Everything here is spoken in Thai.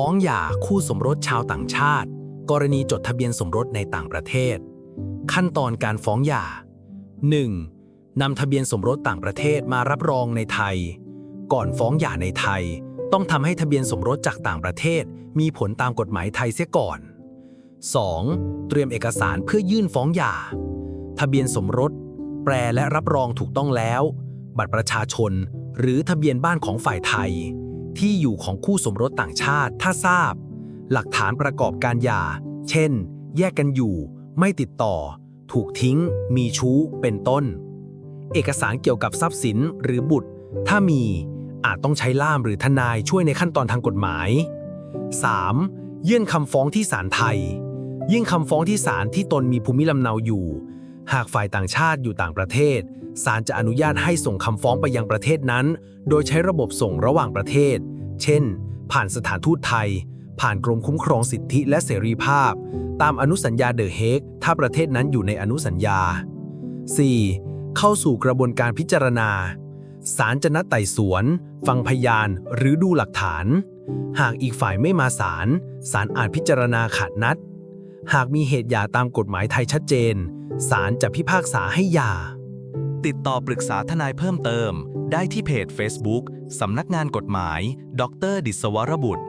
ฟ้องหย่าคู่สมรสชาวต่างชาติ กรณีจดทะเบียนสมรสในต่างประเทศ ขั้นตอนการฟ้องหย่า 1. นำทะเบียนสมรสต่างประเทศมารับรองในไทย ก่อนฟ้องหย่าในไทย ต้องทำให้ทะเบียนสมรสจากต่างประเทศ มีผลตามกฎหมายไทยเสียก่อน 2. เตรียมเอกสารเพื่อยื่นฟ้องหย่า ทะเบียนสมรส แปลและรับรองถูกต้องแล้ว บัตรประชาชน หรือทะเบียนบ้านของฝ่ายไทย ที่อยู่ของคู่สมรสต่างชาติ ถ้าทราบ หลักฐานประกอบการหย่า เช่น แยกกันอยู่ ไม่ติดต่อ ถูกทิ้ง มีชู้ เป็นต้น เอกสารเกี่ยวกับทรัพย์สินหรือบุตร ถ้ามีอาจต้องใช้ล่ามหรือทนายช่วยในขั้นตอนทางกฎหมาย 3. ยื่นคำฟ้องที่ศาลไทย ยื่นคำฟ้องที่ศาลที่ตนมีภูมิลำเนาอยู่ หากฝ่ายต่างชาติอยู่ต่างประเทศ ศาลจะอนุญาตให้ส่งคำฟ้องไปยังประเทศนั้น โดยใช้ระบบส่งระหว่างประเทศ เช่น ผ่านสถานทูตไทย ผ่านกรมคุ้มครองสิทธิและเสรีภาพ ตามอนุสัญญาเดอะเฮก ถ้าประเทศนั้นอยู่ในอนุสัญญา 4. เข้าสู่กระบวนการพิจารณา ศาลจะนัดไต่สวน ฟังพยาน หรือดูหลักฐาน หากอีกฝ่ายไม่มาศาล ศาลอาจพิจารณาขาดนัด หากมีเหตุหย่าตามกฎหมายไทยชัดเจน ศาลจะพิพากษาให้หย่า ติดต่อปรึกษาทนายเพิ่มเติม ได้ที่เพจ Facebook สำนักงานกฎหมาย ดร ดิศวรบุตร